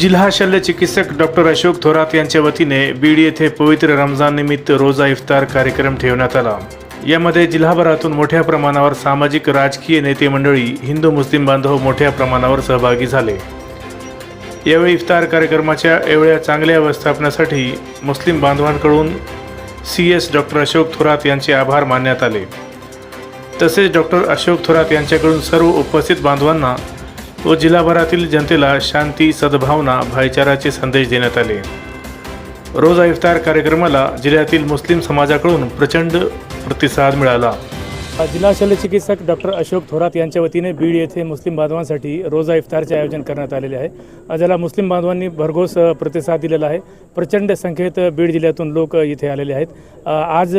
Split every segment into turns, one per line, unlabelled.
जिल्हा शल्य चिकित्सक डॉक्टर अशोक थोरात यांच्या वतीने बीड येथे पवित्र रमजान निमित्त रोजा इफ्तार कार्यक्रम ठेवण्यात आला. यामध्ये जिल्हाभरातून मोठ्या प्रमाणावर सामाजिक राजकीय नेते मंडळी हिंदू मुस्लिम बांधव मोठ्या प्रमाणावर सहभागी झाले. यावेळी इफ्तार कार्यक्रमाच्या एवढ्या चांगल्या व्यवस्थापनासाठी मुस्लिम बांधवांकडून C S doctor Ashok Thorat यांचे आभार मानण्यात आले. तसेच डॉक्टर अशोक थोरात यांच्याकडून सर्व उपस्थित बांधवांना व जिल्हाभरातील जनतेला शांती सद्भावना भाईचाराचे संदेश देण्यात आले. रोजा इफ्तार कार्यक्रमाला जिल्ह्यातील मुस्लिम समाजाकडून प्रचंड प्रतिसाद मिळाला. जिल्हा शल्य चिकित्सक डॉक्टर अशोक थोरात यांच्या वतीने बीड येथे मुस्लिम बांधवांसाठी रोजा इफ्तारचे आयोजन करण्यात आलेले आहे. ज्याला मुस्लिम बांधवांनी भरघोस प्रतिसाद दिलेला आहे. प्रचंड संख्येत बीड जिल्ह्यातून लोक इथे आलेले आहेत. आज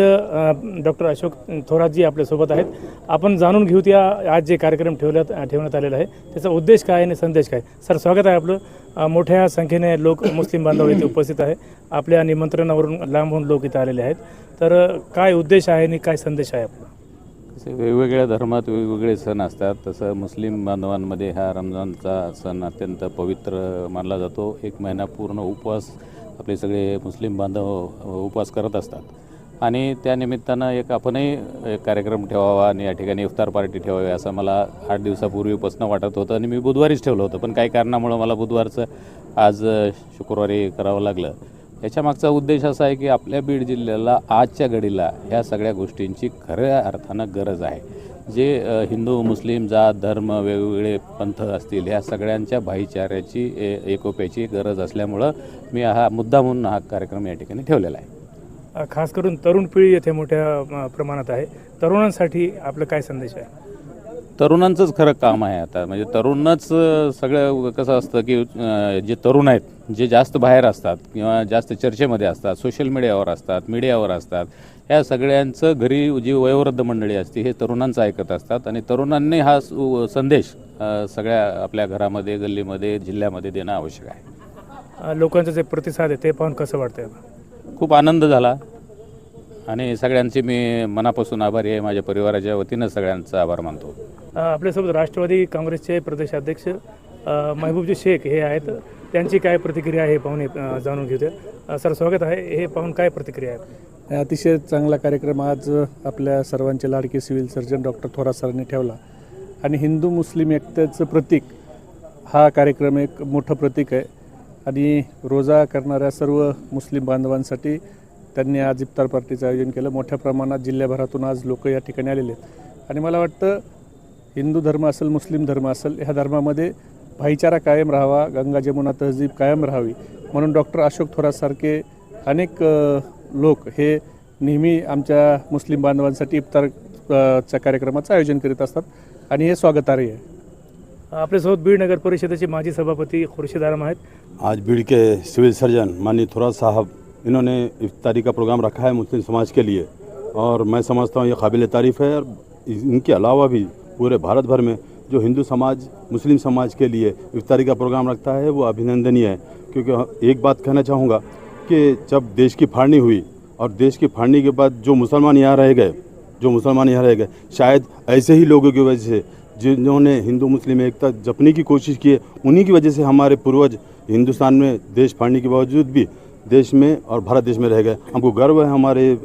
डॉक्टर अशोक थोरातजी आपल्यासोबत आहेत. आपण जाणून घेऊ त्या आज जे कार्यक्रम ठेवण्यात ठेवण्यात आलेला आहे. त्याचा उद्देश काय आणि संदेश काय? सर स्वागत आहे आपलं. मोठ्या संख्येने लोक मुस्लिम बांधव इथे उपस्थित आहे. आपल्या निमंत्रणावरून लांबून लोक इथे आलेले आहेत. तर काय उद्देश आहे आणि काय संदेश आहे आपला?
असे वेगवेगळ्या धर्मात वेगवेगळे सण असतात. तसं मुस्लिम बांधवांमध्ये हा रमजानचा सण अत्यंत पवित्र मानला जातो. एक महिना पूर्ण उपवास आपले सगळे मुस्लिम बांधव उपवास करत असतात. आणि त्यानिमित्तानं एक आपणही एक कार्यक्रम ठेवावा आणि या ठिकाणी इफ्तार पार्टी ठेवावी असं मला आठ दिवसापूर्वीपासून वाटत होतं आणि मी बुधवारीच ठेवलं होतं. पण काही कारणामुळं मला बुधवारचं आज शुक्रवारी करावं लागलं. याच्या मागचा उद्देश असा आहे की आपल्या बीड जिल्ह्याला आजच्या घडीला ह्या सगळ्या गोष्टींची खऱ्या अर्थानं गरज आहे. जे हिंदू मुस्लिम जात धर्म वेगवेगळे पंथ असतील ह्या सगळ्यांच्या भाईचाऱ्याची ए एकोप्याची गरज असल्यामुळं मी हा मुद्दा म्हणून हा कार्यक्रम या ठिकाणी ठेवलेला आहे.
खास करून तरुण पिढी येथे मोठ्या प्रमाणात आहे. तरुणांसाठी आपलं काय संदेश आहे?
तरुणांचंच खरं काम आहे आता. म्हणजे तरुणच सगळं कसं असतं की जे तरुण आहेत जे जास्त बाहेर असतात किंवा जास्त चर्चेमध्ये असतात सोशल मीडियावर असतात मीडियावर असतात ह्या सगळ्यांचं घरी जी वयोवृद्ध मंडळी असते हे तरुणांचं ऐकत असतात आणि तरुणांनी हा संदेश सगळ्या आपल्या घरामध्ये गल्लीमध्ये जिल्ह्यामध्ये देणं आवश्यक आहे.
लोकांचा जे प्रतिसाद आहे ते पाहून कसं वाटतंय?
खूप आनंद झाला. आणि सगळ्यांचे मी मनापासून आभारी आहे. माझ्या परिवाराच्या वतीनं सगळ्यांचा आभार मानतो.
आपल्यासोबत राष्ट्रवादी काँग्रेसचे प्रदेशाध्यक्ष महबूबजी शेख हे आहेत. त्यांची काय प्रतिक्रिया आहे हे पाहून जाणून घेऊ अ, सर स्वागत आहे. हे पाहून काय प्रतिक्रिया आहे
अतिशय चांगला कार्यक्रम आज आपल्या सर्वांचे लाडके सिव्हिल सर्जन डॉक्टर थोरात सरांनी ठेवला. आणि हिंदू मुस्लिम एकतेचं प्रतीक हा कार्यक्रम एक मोठं प्रतीक आहे. आणि रोजा करणाऱ्या सर्व मुस्लिम बांधवांसाठी त्यांनी आज इफ्तार पार्टीचं आयोजन केलं. मोठ्या प्रमाणात जिल्ह्याभरातून आज लोक या ठिकाणी आलेले आहेत. आणि मला वाटतं हिंदू धर्म असेल मुस्लिम धर्म असेल ह्या धर्मामध्ये भाईचारा कायम राहावा गंगा जमुना तहजीब कायम राहावी. म्हणून डॉक्टर अशोक थोरातसारखे अनेक लोक हे नेहमी आमच्या मुस्लिम बांधवांसाठी इफ्तार च्या कार्यक्रमाचं आयोजन करीत असतात. आणि हे स्वागतार्ह आहे.
आपल्यासोबत बीड नगर परिषदेचे माजी सभापती खुर्शीद आलम आहेत.
आज बीड़ के सिविल सर्जन माननीय थोरात साहब इन्होंने इफ्तारी का प्रोग्राम रखा है मुस्लिम समाज के लिए। और मैं समझता हूँ ये काबिल तारीफ़ है और इनके अलावा भी पूरे भारत भर में जो हिंदू समाज, मुस्लिम समाज के लिए इफ्तारी का प्रोग्राम रखता है, वो अभिनंदनीय है। क्योंकि एक बात कहना चाहूँगा कि जब देश की फाड़नी हुई और देश की फाड़नी के बाद जो मुसलमान यहाँ रह गए, जो मुसलमान यहाँ रह गए, शायद ऐसे ही लोगों की वजह से जिन्होंने हिंदू, मुस्लिम एकता जपने की कोशिश की है, उन्हीं की वजह से हमारे पूर्वज हिंदुस्तान में देश फाड़ने के बावजूद भी देश में और भारत देश में रह गए। हमको गर्व है हमारे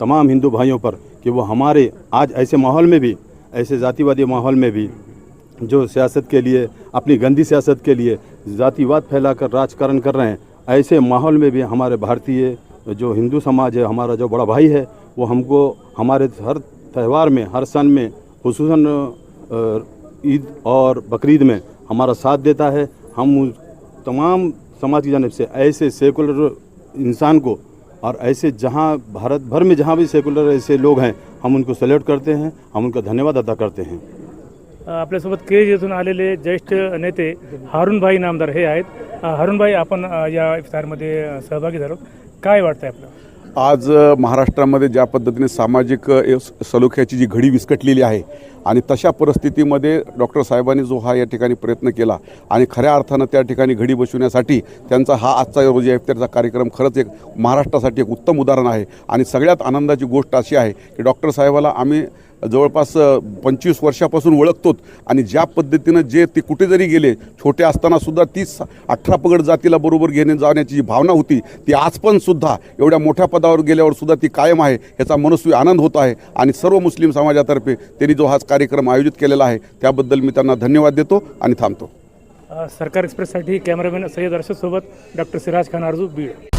तमाम हिंदू भाइयों पर कि वो हमारे आज ऐसे माहौल में भी, ऐसे जातिवादी माहौल में भी, जो सियासत के लिए, अपनी गंदी सियासत के लिए जातिवाद फैलाकर राजकारण कर रहे हैं, ऐसे माहौल में भी हमारे भारतीय जो हिंदू समाज है, हमारा जो बड़ा भाई है, वो हमको, हमारे हर त्यौहार में, हर सन में खसूस ईद और बकरीद में हमारा साथ देता है। हम तमाम समाज की जानब से ऐसे सेकुलर इंसान को और ऐसे जहाँ भारत भर में जहाँ भी सेकुलर ऐसे लोग हैं, हम उनको सल्यूट करते हैं, हम उनका धन्यवाद अदा करते हैं।
आपल्यासोबत केज येथून आलेले ज्येष्ठ नेते हारूनभाई नामदार हे आहेत. भाई अपन या इफ्तारमध्ये सहभागी
आज महाराष्ट्रामध्ये ज्या पद्धतीने सामाजिक स- सलोख्याची जी घडी विस्कटलेली आहे आणि तशा परिस्थितीमध्ये डॉक्टर साहेबांनी जो हा या ठिकाणी प्रयत्न केला आणि खऱ्या अर्थानं त्या ठिकाणी घडी बसवण्यासाठी त्यांचा हा आजचा रोजी इफ्तारचा कार्यक्रम खरंच एक महाराष्ट्रासाठी एक उत्तम उदाहरण आहे. आणि सगळ्यात आनंदाची गोष्ट अशी आहे की डॉक्टर साहेबाला आम्ही जवळपास पंचवीस वर्षापासून ओळखतोत. आणि ज्या पद्धतीनं जे ते कुठे जरी गेले छोटे असतानासुद्धा तीच अठरा पगड जातीला बरोबर घेणे जाण्याची जी भावना होती ती आज पण सुद्धा एवढ्या मोठ्या पदावर गेल्यावर सुद्धा ती कायम आहे याचा मनस्वी आनंद होत आहे. आणि सर्व मुस्लिम समाजातर्फे त्यांनी जो हाच कार्यक्रम आयोजित केलेला आहे त्याबद्दल मी त्यांना धन्यवाद देतो आणि थांबतो.
सरकार एक्सप्रेससाठी कॅमेरामॅन सय्यद अर्शदसोबत डॉक्टर सिराज खान अर्जू बीड.